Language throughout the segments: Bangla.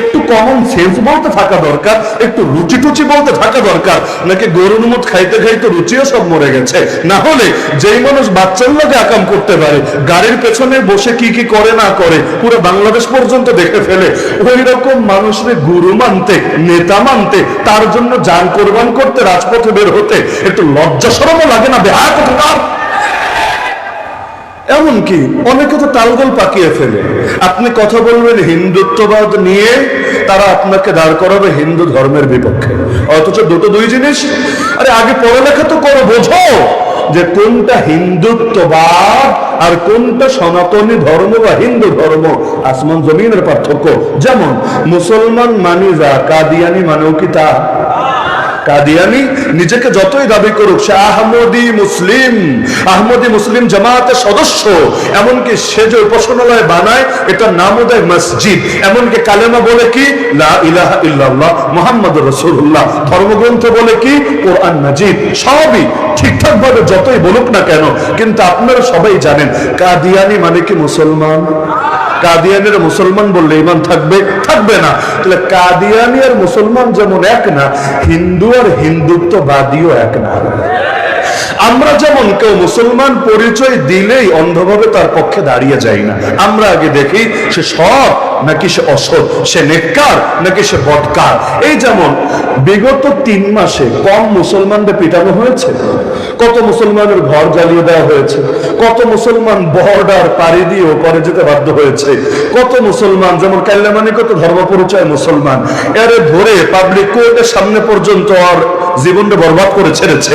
একটু কমন সেন্স বলতে থাকা দরকার, একটু রুচি টুচি বলতে থাকা দরকার। নাকি গরুর মুখ খাইতে খাইতে রুচিও সব মরে গেছে? না হলে যেই মানুষ বাচ্চার লোকে আকাম করতে পারে, গাড়ির পেছনে বসে কি কি করে না করে, পুরো বাংলাদেশ পর্যন্ত দেখে ফেলে। ওই রকম মানুষের গুরু মানতে, নেতা মানতে, তার জন্য যান কোরবান করতে, রাজপথে বের হতে, একটু লজ্জা সরমও লাগে না বেহা কোথাকার এমনকি অনেকে তো তালগোল পাকিয়ে ফেলে। আপনি কথা বলবেন হিন্দুত্ববাদ নিয়ে, তারা আপনাকে দাঁড় করাবে হিন্দু ধর্মের বিপক্ষে। অথচ দুটো দুই জিনিস, আরে আগে পড়ালেখা তো করো, বোঝো যে কোনটা হিন্দুত্ববাদ আর কোনটা সনাতনী ধর্ম বা হিন্দু ধর্ম। আসমান জমিনের পার্থক্য যেমন, মুসলমান মানি যা, কাদিয়ানি মানেও কি তা? কাদিয়ানি নিজেকে যতই দাবি করুক, সে আহমদি মুসলিম আহমদি মুসলিম জামাতের সদস্য, এমনকি সে যে উপাসনালয় বানায় এটা নামও দেয় মসজিদ। এমনকি কালেমা বলে কি? লা ইলাহা ইল্লাল্লাহ মুহাম্মদ রাসূলুল্লাহ। ধর্মগ্রন্থ বলে কি? কোরআন মাজিদ। সবই ঠিকঠাক ভাবে যতই বলুক না কেন, কিন্তু আপনারা সবাই জানেন, কাদিয়ানি মানে কি মুসলমান? কাদিয়ানের মুসলমান বললে ইমান থাকবে? থাকবে না। তাহলে কাদিয়ানি আর মুসলমান যেমন এক না, হিন্দু আর হিন্দুত্ববাদীও এক না। আমরা যেমন কেউ মুসলমান পরিচয় দিলেই অন্ধভাবে তার পক্ষে দাঁড়িয়ে যাই না। আমরা আগে দেখি সে সৎ নাকি সে অসৎ? সে নেককার নাকি সে বটকার এই যেমন বিগত তিন মাসে কম মুসলমানদের পিটানো হয়েছে, কত মুসলমানের ঘর জ্বালিয়ে দেওয়া হয়েছে, কত মুসলমান বর্ডার পাড়ি দিয়ে করে যেতে বাধ্য হয়েছে, কত মুসলমান, যেমন কাল্যামানি কত ধর্ম পরিচয় মুসলমান, এরে ধরে পাবলিক কোর্টের সামনে পর্যন্ত আর জীবনটা বরবাদ করে ছেড়েছে।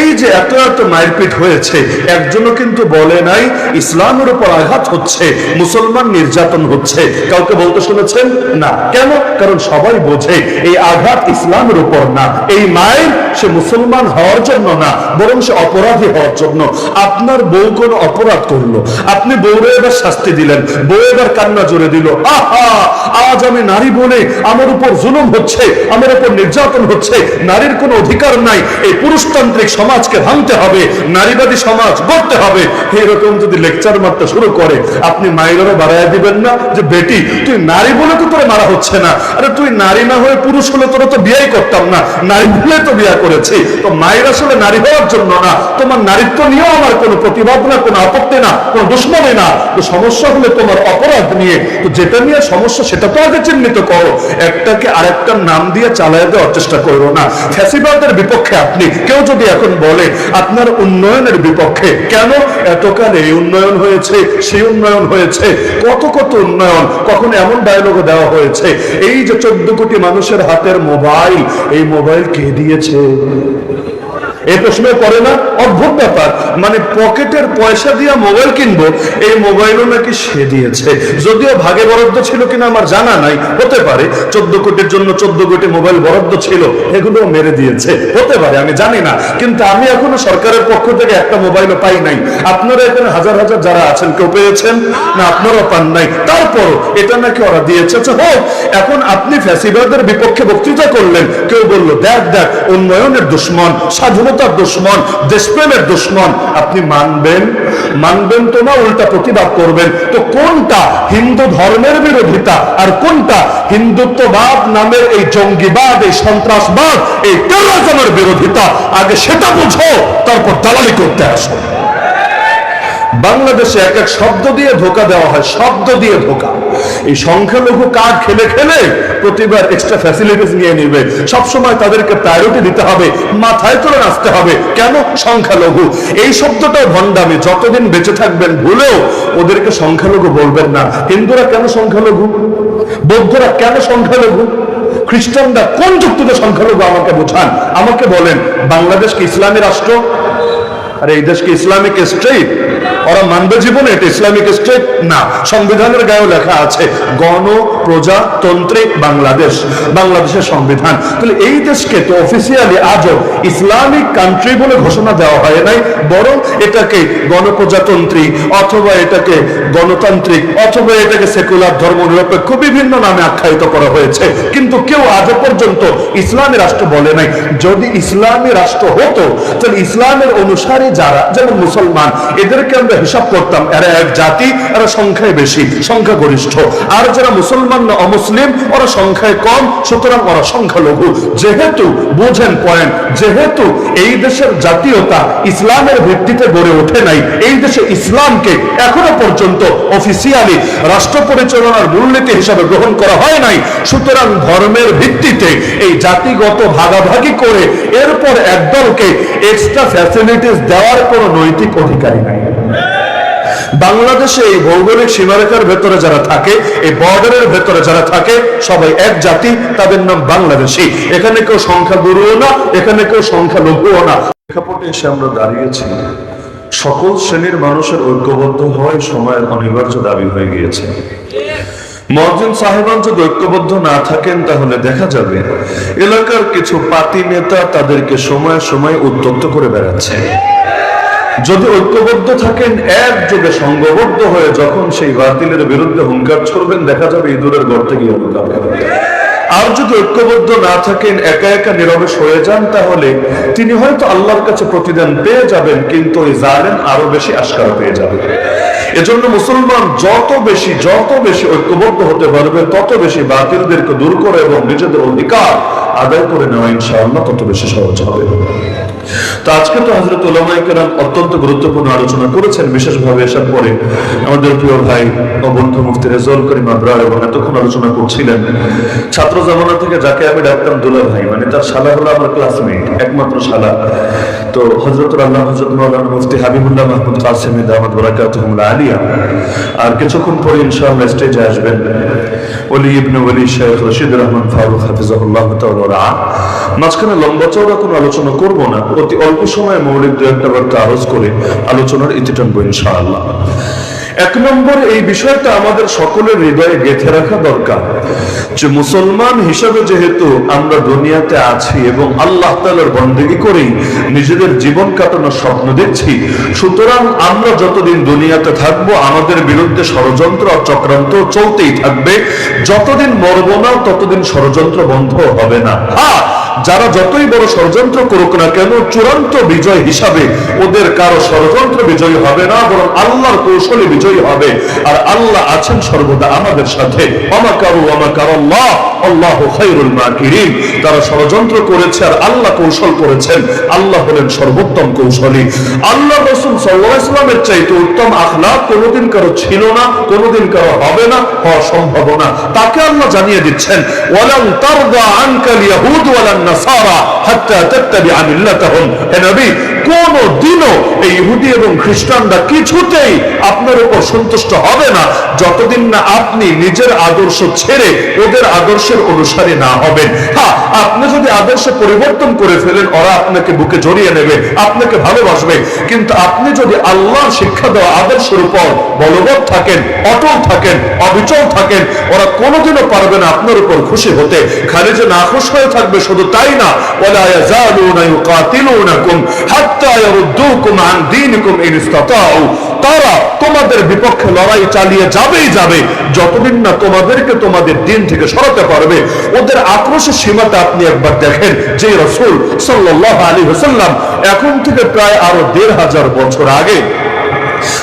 এই যে এত এত মারপিট হয়েছে, একজনও কিন্তু বলে নাই, ইসলামের উপর আঘাত হচ্ছে, মুসলমান নির্যাতন হচ্ছে, কাউকে বলতে শুনেছেন? না। কেন? কারণ সবাই বোঝে এই আঘাত ইসলামের উপর না। এই মায়ের সে মুসলমান হওয়ার জন্য না, বরং সে অপরাধী হওয়ার জন্য। আপনার বউ কোন অপরাধ করল। আপনি বউরে এবার শাস্তি দিলেন। বউ এবার কান্না জোরে দিল। আহা! আজ আমি নারী বলে আমার উপর জুলুম হচ্ছে, আমার উপর নির্যাতন হচ্ছে। নারীর কোনো অধিকার নাই। এই পুরুষতান্ত্রিক সমাজকে ভাঙতে হবে। নারীবাদী সমাজ গড়তে হবে। এরকম যদি লেকচার মারতে শুরু করে, আপনি মায়েরও বাড়াইয়া দিবেন না যে, বেটি তুই নারী বলে তো তোরা মারা হচ্ছে না। আরে তুই নারী না হয়ে পুরুষ হলে তোরা তো বিয়াই করতাম না। নারী বলে তো বিয়া করেছি। তো মায়ের আসলে নারী হওয়ার জন্য না। তোমার নারীত্ব নিয়েও আমার কোনো প্রতিবাদ না, কোনো আপত্তি না, কোনো দুশ্মনী না। তো সমস্যা হলে তোমার অপরাধ নিয়ে, তো যেটা নিয়ে সমস্যা সেটা তো আগে চিহ্নিত করো। একটাকে আরেকটার নাম দিয়ে চালায় দেওয়ার চেষ্টা করো না। ফ্যাসিবাদের বিপক্ষে আপনি, কেউ যদি এখন বলে, আপনার উন্নয়নের বিপক্ষে কেন এতকাল এই উন্নয়ন হয়েছে, সেই উন্নয়ন হয়েছে, কত কত উন্নয়ন, কখন এমন ডায়লগ দেওয়া হয়েছে, এই যে চোদ্দ কোটি মানুষের হাতের মোবাইল এই মোবাইল কে দিয়েছে? এই প্রশ্ন পড়ে না, অদ্ভুত ব্যাপার। মানে পকেটের পয়সা দিয়ে মোবাইল কিনবো, এই মোবাইলও নাকি সে দিয়েছে। যদিও ভাগে বরাদ্দ ছিল কিনা আমার জানা নাই, হতে পারে। চোদ্দ কোটির জন্য চোদ্দ কোটি মোবাইল বরাদ্দ ছিল, এগুলো মেরে দিয়েছে। হতে পারে, আমি জানি না। কিন্তু আমি এখনও সরকারের পক্ষ থেকে একটা মোবাইলও পাই নাই। আপনারা এখানে হাজার হাজার যারা আছেন, কেউ পেয়েছেন? না, আপনারাও পান নাই। তারপর এটা নাকি ওরা দিয়েছে? আচ্ছা হোক, এখন আপনি ফ্যাসিবাদের বিপক্ষে বক্তৃতা করলেন, কেউ বলল, দেখ দেখ, উন্নয়নের দুশ্মন স্বাধীনতার দুশ্মন, দেশপ্রেমের দুশ্মন। আপনি মানবেন? মানবেন তো না, উল্টা প্রতিবাদ করবেন। তো কোনটা হিন্দু ধর্মের বিরোধিতা আর কোনটা হিন্দুত্ববাদ নামের এই জঙ্গিবাদ, এই সন্ত্রাসবাদ, এই টেরোরিজমের বিরোধিতা? আগে সেটা বুঝো, তারপর দালালি করতে আসো। বাংলাদেশে এক এক শব্দ দিয়ে ধোকা দেওয়া হয়, শব্দ দিয়ে ধোকা। এই সংখ্যালঘু কার্ড খেলে খেলে প্রতিবার এক্সট্রা ফ্যাসিলিটিস নিয়ে নিবে। সবসময় তাদেরকে প্রায়োরিটি দিতে হবে, মাথায় তুলে আসতে হবে। কেন সংখ্যালঘু? এই শব্দটাও ভণ্ডামি। যতদিন বেঁচে থাকবেন ভুলেও ওদেরকে সংখ্যালঘু বলবেন না। হিন্দুরা কেন সংখ্যালঘু? বৌদ্ধরা কেন সংখ্যালঘু? খ্রিস্টানরা কোন যুক্তিতে সংখ্যালঘু আমাকে বোঝান? আমাকে বলেন, বাংলাদেশ কি ইসলামী রাষ্ট্র? আর এই দেশকে ইসলামিক স্টেট? ওরা মানবে জীবনে, এটা ইসলামিক স্টেট না। সংবিধানের গায়েও লেখা আছে, গণ প্রজাতন্ত্রিক বাংলাদেশ, বাংলাদেশের সংবিধান। তাহলে এই দেশকে তো অফিসিয়ালি আজও ইসলামিক কান্ট্রি বলে ঘোষণা দেওয়া হয় নাই, বরং এটাকে গণপ্রজাতন্ত্রী অথবা এটাকে গণতান্ত্রিক অথবা এটাকে সেকুলার ধর্ম নিরপেক্ষ বিভিন্ন নামে আখ্যায়িত করা হয়েছে। কিন্তু কেউ আজও পর্যন্ত ইসলামী রাষ্ট্র বলে নাই। যদি ইসলামী রাষ্ট্র হতো, তাহলে ইসলামের অনুসারী যারা, যেমন মুসলমান, এদেরকে থেকে আমরা হিসাব করতাম, এরা এক জাতি, এরা সংখ্যায় বেশি, সংখ্যাগরিষ্ঠ। আর যারা মুসলমান না অমুসলিম, ওরা সংখ্যায় কম, সুতরাং ওরা সংখ্যালঘু। যেহেতু, বুঝেন পয়েন্ট যেহেতু এই দেশের জাতীয়তা ইসলামের ভিত্তিতে গড়ে ওঠে নাই, এই দেশে ইসলামকে এখনও পর্যন্ত অফিসিয়ালি রাষ্ট্র পরিচালনার মূলনীতি হিসাবে গ্রহণ করা হয় নাই, সুতরাং ধর্মের ভিত্তিতে এই জাতিগত ভাগাভাগি করে এরপর একদলকে এক্সট্রা ফ্যাসিলিটিস দেওয়ার কোনো নৈতিক অধিকারী নাই। বাংলাদেশে এই ভৌগোলিক সীমারেখার ভেতরে যারা থাকে, এই বর্ডারের ভেতরে যারা থাকে, সবাই এক জাতি, তাদের নাম বাংলাদেশি। এখানে কেউ সংখ্যা গুরুও না, এখানে কেউ সংখ্যা লঘুও না। প্রেক্ষাপটে এসে আমরা দাঁড়িয়েছি। সকল শ্রেণির মানুষের ঐক্যবদ্ধ হওয়াই সময়ের অনিবার্য দাবি হয়ে গিয়েছে। মহাজন সাহেবান যদি ঐক্যবদ্ধ না থাকেন, তাহলে দেখা যাবে, এলাকার কিছু পাতি নেতা তাদেরকে সময় সময় উত্তপ্ত করে বেড়াচ্ছে। যদি ঐক্যবদ্ধ থাকেন, একযোগে সংঘবদ্ধ হয়ে যখন সেই বাতিলের বিরুদ্ধে হুঙ্কার ছড়বেন, দেখা যাবে ইঁদুরের গর্তে গিয়ে লুকাবে আর যদি ঐক্যবদ্ধ না থাকেন, একা একা নীরবে সয়ে যান, তাহলে তিনি হয়তো আল্লাহর কাছে প্রতিদান পেয়ে যাবেন, কিন্তু ওই জালেন আরও বেশি আশকার পেয়ে যাবে। এজন্য মুসলমান যত বেশি যত বেশি ঐক্যবদ্ধ হতে পারবে, তত বেশি বাতিলদেরকে দূর করে এবং নিজেদের অধিকার আদায় করে নেওয়া ইনশাআল্লাহ তত বেশি সহজ হবে। তো আজকে তো হজরত ওলামাইকেরাম অত্যন্ত গুরুত্বপূর্ণ আলোচনা করেছেন, বিশেষভাবে এসার পরে আমাদের প্রিয় ভাই ও বন্ধু মুফতি রেজল করিম আবরার এবং এতক্ষণ আলোচনা করছিলেন, ছাত্র জামানা থেকে যাকে আমি ডাকতাম দুলা ভাই মানে তার শালা হলো আমার ক্লাসমেট একমাত্র শালা। তো হজরত আল্লাহ হজরত মৌলানা মুফতি হাবিবুল্লাহ মাহমুদ কাসেম দামাদ বরাকাতুহুল্লাহ আলিয়া। আর কিছুক্ষণ পরে ইনশাআল্লাহ স্টেজে আসবেন। ওলি ইবনে ওলি শেখ রশিদ রহমান ফারুক হাফিজাহুল্লাহ তাআলা মাঝখানে লম্বা চওড়া কোনো আলোচনা করব না, অতি অল্প সময়ে মৌলিক দু একটা বার্তা আরজ করে আলোচনার ইতি টানবো ইনশাআল্লাহ। এক নম্বর এই বিষয়টা আমাদের সকলের হৃদয়ে গেঁথে রাখা দরকার যে মুসলমান হিসাবে যেহেতু আমরা দুনিয়াতে আছি এবং আল্লাহ তালার বন্দেগী করেই নিজেদের জীবন কাটানোর স্বপ্ন দেখছি, সুতরাং আমরা যতদিন দুনিয়াতে থাকব, আমাদের বিরুদ্ধে ষড়যন্ত্র আর চক্রান্ত চলতেই থাকবে। যতদিন মরব না, ততদিন ষড়যন্ত্র বন্ধ হবে না। হ্যাঁ যারা যতই বড় ষড়যন্ত্র করুক না কেন, চূড়ান্ত বিজয় হিসাবে ওদের কারও ষড়যন্ত্র বিজয়ী হবে না, বরং আল্লাহর কৌশলে বিজয়ী হবে। আর আল্লাহ আছেন সর্বদা আমাদের সাথে। অমাকারু অমাকার আল্লাহ আল্লাহ খাইরুল মাকিরিন। তারা ষড়যন্ত্র করেছে আর আল্লাহ কৌশল করেছেন, আল্লাহ হলেন সর্বোত্তম কৌশলী। আল্লাহ রসুল সাল্লাহ ইসলামের চাইতে উত্তম আখলাক কোনোদিন কারও ছিল না, কোনোদিন কারও হবে না, হওয়া সম্ভব না। তাকে আল্লাহ জানিয়ে দিচ্ছেন, ওয়ালান তারদা আনকাল ইয়াহুদ, ওয়ালান النصارى حتى تتبع ملتهم. يا نبي কোন দিনও এই ইহুদি এবং খ্রিস্টানরা কিছুতেই আপনার উপর সন্তুষ্ট হবে না। যতদিন না আপনি নিজের আদর্শ ছেড়ে ওদের আদর্শের অনুসারী না হবেন। হ্যাঁ আপনি যদি আদর্শ পরিবর্তন করে ফেলেন, ওরা আপনাকে বুকে জড়িয়ে নেবে, আপনাকে ভালোবাসবে। কিন্তু আপনি যদি আল্লাহর শিক্ষা দেওয়া আদর্শের উপর বলবৎ থাকেন, অটল থাকেন, অবিচল থাকেন, ওরা কোনোদিনও পারবে না আপনার উপর খুশি হতে। খালি যে নাখুশ হয়ে থাকবে শুধু তাই না। ওলা তারা তোমাদের বিপক্ষে লড়াই চালিয়ে যাবেই যাবে, যতদিন না তোমাদেরকে তোমাদের দিন থেকে সরাতে পারবে। ওদের আক্রোশের সীমাটা আপনি একবার দেখেন, যে রসুল সাল্লাহ আলী হোসাল্লাম এখন থেকে প্রায় আরও দেড় হাজার বছর আগে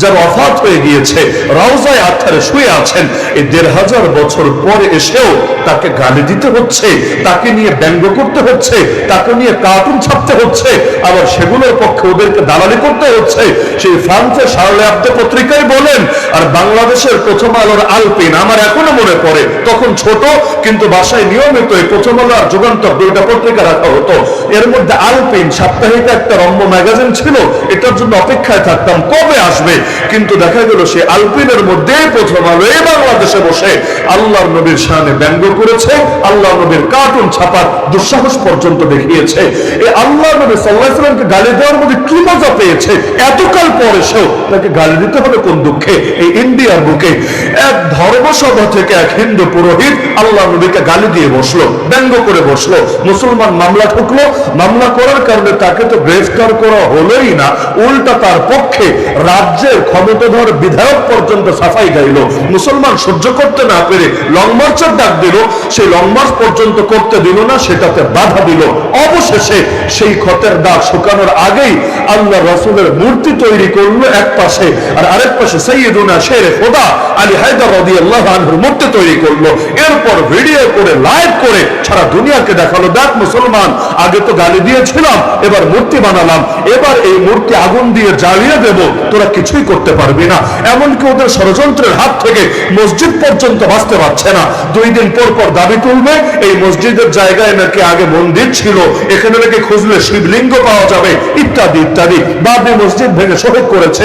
যার অফাত হয়ে গিয়েছে রওজায় আত্মারে শুয়ে আছেন, এই দেড় হাজার বছর পরে এসেও তাকে গালি দিতে হচ্ছে, তাকে নিয়ে ব্যঙ্গ করতে হচ্ছে, তাকে নিয়ে কার্টুন ছাপতে হচ্ছে, আবার সেগুলোর পক্ষে ওদেরকে দালালি করতে হচ্ছে। সেই ফ্রান্সের শার্লে আব্দে পত্রিকায় বলেন, আর বাংলাদেশের প্রথম আলোর আলপিন আমার এখনও মনে পড়ে। তখন ছোট, কিন্তু বাসায় নিয়মিত এই প্রথম আলো আর যুগান্তর দুইটা পত্রিকা রাখা হতো। এর মধ্যে আলপিন সাপ্তাহিক একটা রম্য ম্যাগাজিন ছিল, এটার জন্য অপেক্ষায় থাকতাম কবে আসবে কিন্তু দেখা গেল সে আলপিনের মধ্যে প্রথম আলো এই বাংলাদেশে বসে। আল্লাহর নবীর শানে ব্যঙ্গ করেছে আল্লাহ নবীর কার্টুন ছাপার দুঃসাহস পর্যন্ত দেখিয়েছে। এই আল্লাহ নবী সাল্লাহামকে গালি দেওয়ার মধ্যে কি মজা পেয়েছে? এতকাল পর এসেও তাকে গালি দিতে হবে কোন দুঃখে? এই ইন্ডিয়ার বুকে। এক ধর্মসভা থেকে এক হিন্দু পুরোহিত আল্লাহ নবীকে গালি দিয়ে বসল, ব্যঙ্গ করে বসল। মুসলমান মামলা ঠুকলো, মামলা করার কারণে তাকে তো গ্রেফতার করা হলোই না, উল্টা তার পক্ষে রাজ্যের ক্ষমতাধর বিধায়ক পর্যন্ত সাফাই গাইল। মুসলমান সহ্য করতে না পেরে লং মার্চের ডাক দিল। সেই লং মার্চ পর্যন্ত করতে দিল না, সেটাতে বাধা দিল। অবশেষে সেই ক্ষতের দাগ শুকানোর আগেই আল্লাহ রসুলের মূর্তি তৈরি করল এক পাশে আর আরেক পাশে সৈয়দুনা শেরে খোদা আলী হায়দার রদি আল্লাহ আনহুর মূর্তি তৈরি করল। এরপর ভিডিও করে লাইভ করে সারা দুনিয়াকে দেখাল। দেখ মুসলমান, আগে তো গালি দিয়েছিলাম, এবার মূর্তি বানালাম। এবার এই মূর্তি আগুন দিয়ে জ্বালিয়ে দেব। তোরা কিছুই করতে পারবি না। এমনকি ওদের ষড়যন্ত্রের হাত থেকে মসজিদ পর্যন্ত বাঁচতে পারছে না। দুই দিন পর পর দাবি তুলবে, এই মসজিদের জায়গায় নাকি আগে মন্দির ছিল, এখানে নাকি খুঁজলে শিবলিঙ্গ পাওয়া যাবে, ইত্যাদি ইত্যাদি। বাবরি মসজিদ ভেঙে শহীদ করেছে।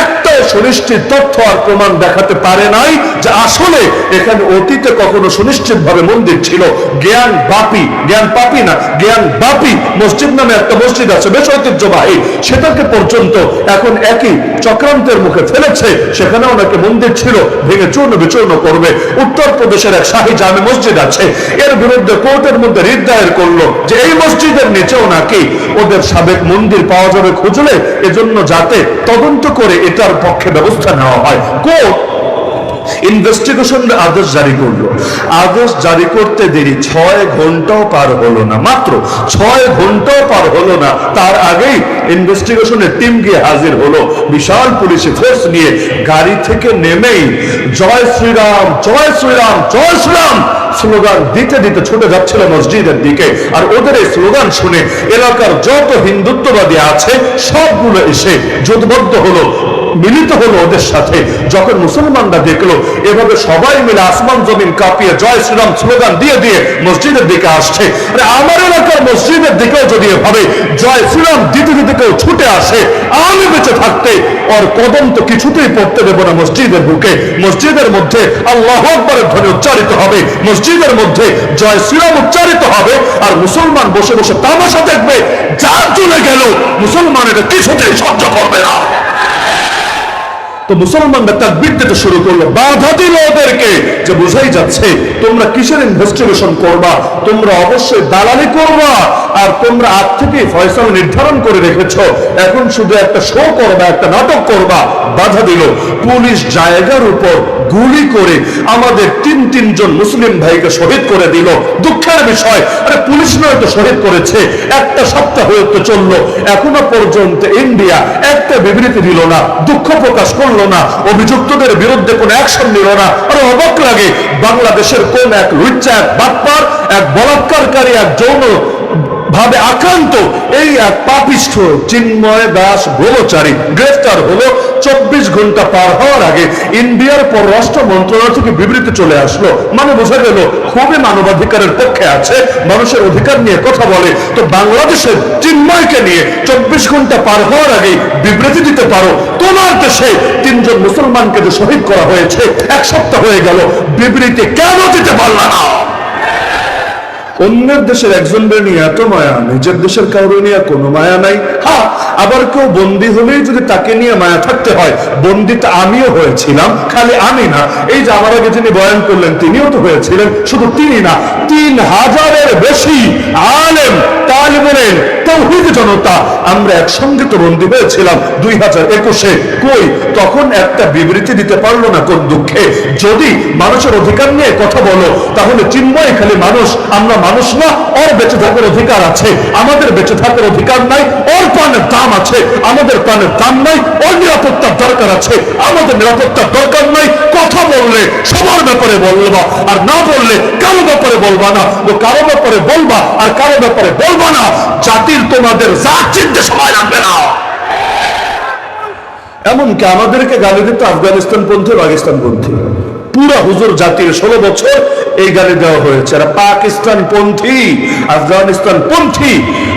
একটা সুনিশ্চিত তথ্য আর প্রমাণ দেখাতে পারে নাই যে আসলে এখানে অতীতে কখনো সুনিশ্চিত ভাবে মন্দির ছিল। জ্ঞান বাপি, জ্ঞান পাপি না, জ্ঞান বাপি মসজিদ নামে একটা মসজিদ আছে, বেশ ঐতিহ্যবাহী। সেটাকে পর্যন্ত এখন একই চক্রান্তের মুখে ফেলেছে। সেখানেও নাকি মন্দির ছিল, ভেঙে চূর্ণ বিচূর্ণ করবে। উত্তর প্রদেশের এক শাহী জামে মসজিদ আছে। এর বিরুদ্ধে কোর্টের মধ্যে রিট দায়ের করল যে এই মসজিদের নিচেও নাকি ওদের সাবেক মন্দির পাওয়া যাবে খুঁজলে, এজন্য যাতে তদন্ত করে এটার পক্ষে ব্যবস্থা নেওয়া হয়। কোর্ট ইনভেস্টিগেশন আদেশ জারি করল। আদেশ জারি করতে দেরি, ছয় ঘন্টাও পার হলো না। মাত্র ছয় ঘন্টাও পার হলো না। তার আগেই ইনভেস্টিগেশনের টিম গিয়ে হাজির হলো। বিশাল পুলিশি ফোর্স নিয়ে গাড়ি থেকে নেমেই জয় শ্রীরাম জয় শ্রীরাম জয় শ্রীরাম স্লোগান দিতে দিতে ছুটে যাচ্ছিল মসজিদের দিকে। আর ওদের এই স্লোগান শুনে এলাকার যত হিন্দুত্ববাদী আছে, সবগুলো এসে জোটবদ্ধ হলো। মিলিত হলো ওদের সাথে। যখন মুসলমানরা দেখল, এভাবে সবাই মিলে আসমান জমিন কাঁপিয়ে জয় শ্রীরাম স্লোগান দিয়ে দিয়ে মসজিদের দিকে আসছে। আরে আমার এলাকার মসজিদের দিকেও যদি এভাবে জয় শ্রীরাম দিতে দিতে কেউ ছুটে আসে, আমি বেঁচে থাকতে ওর কদম তো কিছুতেই পড়তে দেবো না মসজিদের বুকে। মসজিদের মধ্যে আল্লাহ আকবরের ধ্বনি উচ্চারিত হবে। মসজিদের মধ্যে জয় শ্রীরাম উচ্চারিত হবে। আর মুসলমান বসে বসে তামাশা দেখবে যা চলে গেল মুসলমান এটা কিছুতেই সহ্য করবে না। তো মুসলমানরা তাকবীর দিতে শুরু করল। বাধা দিল ওদেরকে যে বোঝাই যাচ্ছে, তোমরা কিসের ইনভেস্টিগেশন করবা? তোমরা অবশ্যই দালালি করবা। আর তোমরা আগ থেকেই ফয়সালা নির্ধারণ করে রেখেছো। এখন শুধু একটা শো করবা, একটা নাটক করবা। বাধা দিল। পুলিশ জায়গার উপর গুলি করে আমাদের তিন, তিনজন মুসলিম ভাইকে শহীদ করে দিল। দুঃখের বিষয়, আরে পুলিশ নয় তো শহীদ করেছে। একটা সপ্তাহ হতে চলল। এখনও পর্যন্ত ইন্ডিয়া একটা বিবৃতি দিল না। দুঃখ প্রকাশ করল না। অভিযুক্তদের বিরুদ্ধে কোনো অ্যাকশন নিল না। আরে অবাক লাগে, বাংলাদেশের কোন এক লুচ্চা, এক বাপ্পার এক বলাৎকারকারী, এক যৌন ভাবে আক্রান্ত। এই এক পাপিষ্ঠ, চিন্ময় দাস ব্রহ্মচারী গ্রেফতার হলো চব্বিশ ঘণ্টা পার হওয়ার আগে। ইন্ডিয়ার পররাষ্ট্র মন্ত্রণালয় থেকে বিবৃতি চলে আসলো। মানে বোঝা গেল খুবই মানবাধিকারের পক্ষে আছে, মানুষের অধিকার নিয়ে কথা বলে। তো বাংলাদেশের চিন্ময়কে নিয়ে চব্বিশ ঘণ্টা পার হওয়ার আগে বিবৃতি দিতে পারো। তোমার দেশে তিনজন মুসলমানকে যে শহীদ করা হয়েছে, এক সপ্তাহ হয়ে গেল। বিবৃতি কেন দিতে পারলা না? অন্যের দেশের একজন নিয়ে এত মায়া, নিজের দেশের কারও নিয়ে কোনো মায়া নাই। হ্যাঁ আবার কেউ বন্দি হলেই যদি তাকে নিয়ে মায়া থাকতে হয় বন্দি তো আমিও হয়েছিলাম, খালি আমি না। এই যে আমার আগে যিনি বয়ান করলেন, তিনিও তো হয়েছিলেন, শুধু তিনি না, তিন হাজারের বেশি আলেম তালিমের তৌহিদ জনতা। আমরা একসঙ্গে তো হয়েছিলাম দুই একুশে। কই? তখন একটা বিবৃতি দিতে পারল না কোন দুঃখে। যদি মানুষের অধিকার নিয়ে কথা বলো, তাহলে চিন্ময় খালি মানুষ, আমরা মানুষ না, ওর বেঁচে থাকার অধিকার আছে। আমাদের বেঁচে থাকার অধিকার নাই, ওর প্রাণের দাম আছে। আমাদের প্রাণের দাম নাই, ওর নিরাপত্তার দরকার আছে। আমাদের নিরাপত্তার দরকার নাই, কথা বললে, সবার ব্যাপারে বলবা, আর না বললে কারও ব্যাপারে বলবা না। কারও ব্যাপারে বলবা, আর কারও ব্যাপারে বলবা না, জাতির তোমাদের জাত চিনতে সময় লাগবে না। এমনকি আমাদেরকে গালি দিত আফগানিস্তান পন্থী, পাকিস্তান পন্থী। পুরা হুজুর জাতির ষোলো বছর এই গালি দেওয়া হয়েছে। আর পাকিস্তান পন্থী, আফগানিস্তান পন্থী।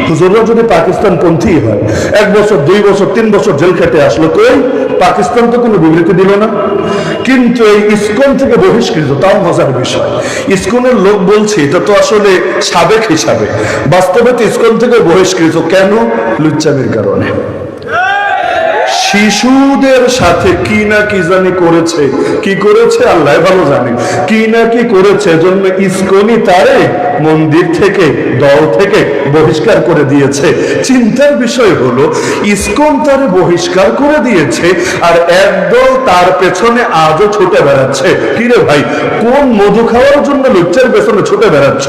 হুজুররা যদি পাকিস্তান পন্থী হয়, এক বছর, দুই বছর, তিন বছর জেল খেটে আসলো কই? পাকিস্তান তো কোনো বিবৃতি দিল না। কিন্তু এই ইস্কন থেকে বহিষ্কৃত, তাও মজার বিষয়। ইস্কনের লোক বলছে, এটা তো আসলে সাবেক হিসাবে। বাস্তবে তো ইস্কন থেকে বহিষ্কৃত। কেন? লুচ্চামির কারণে। শিশুদের সাথে কি না কি জানি করেছে। কি করেছে? আল্লাহ ভালো জানে। কি না কি করেছে? জন্য ইসকনি তারে মন্দির থেকে, দল থেকে বহিষ্কার করে দিয়েছে। চিন্তার বিষয় হলো, ইসকন তারে বহিষ্কার করে দিয়েছে আর একদল তার পেছনে আজও ছুটে বেড়াচ্ছে। কিরে ভাই, কোন মধু খাওয়ার জন্য লুচ্চার পেছনে ছুটে বেড়াচ্ছ?